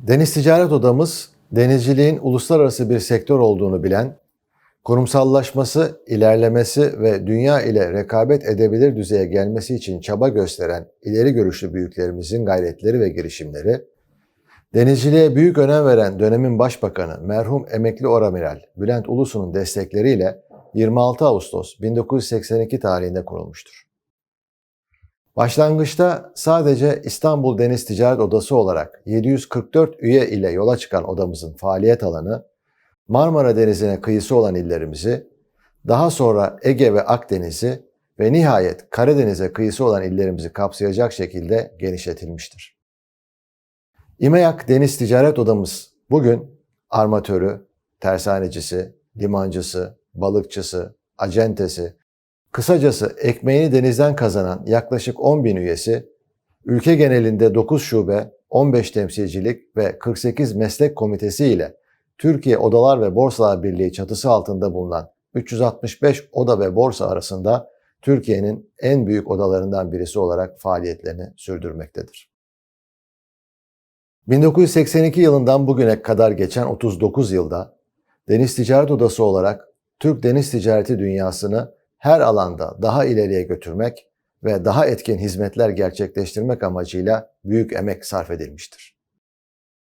Deniz Ticaret Odamız, denizciliğin uluslararası bir sektör olduğunu bilen, kurumsallaşması, ilerlemesi ve dünya ile rekabet edebilir düzeye gelmesi için çaba gösteren ileri görüşlü büyüklerimizin gayretleri ve girişimleri, denizciliğe büyük önem veren dönemin başbakanı merhum emekli oramiral Bülent Ulusu'nun destekleriyle 26 Ağustos 1982 tarihinde kurulmuştur. Başlangıçta sadece İstanbul Deniz Ticaret Odası olarak 744 üye ile yola çıkan odamızın faaliyet alanı Marmara Denizi'ne kıyısı olan illerimizi, daha sonra Ege ve Akdeniz'i ve nihayet Karadeniz'e kıyısı olan illerimizi kapsayacak şekilde genişletilmiştir. İMEAK Deniz Ticaret Odamız bugün armatörü, tersanecisi, limancısı, balıkçısı, acentesi, kısacası ekmeğini denizden kazanan yaklaşık 10 bin üyesi, ülke genelinde 9 şube, 15 temsilcilik ve 48 meslek komitesi ile Türkiye Odalar ve Borsalar Birliği çatısı altında bulunan 365 oda ve borsa arasında Türkiye'nin en büyük odalarından birisi olarak faaliyetlerini sürdürmektedir. 1982 yılından bugüne kadar geçen 39 yılda Deniz Ticaret Odası olarak Türk deniz ticareti dünyasını her alanda daha ileriye götürmek ve daha etkin hizmetler gerçekleştirmek amacıyla büyük emek sarf edilmiştir.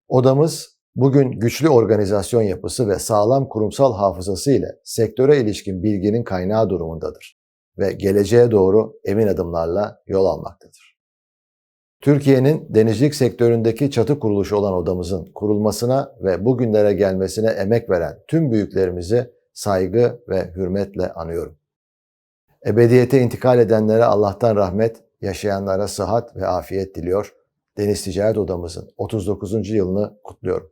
Odamız bugün güçlü organizasyon yapısı ve sağlam kurumsal hafızası ile sektöre ilişkin bilginin kaynağı durumundadır ve geleceğe doğru emin adımlarla yol almaktadır. Türkiye'nin denizcilik sektöründeki çatı kuruluşu olan odamızın kurulmasına ve bugünlere gelmesine emek veren tüm büyüklerimizi saygı ve hürmetle anıyorum. Ebediyete intikal edenlere Allah'tan rahmet, yaşayanlara sıhhat ve afiyet diliyor. Deniz Ticaret Odamızın 39. yılını kutluyorum.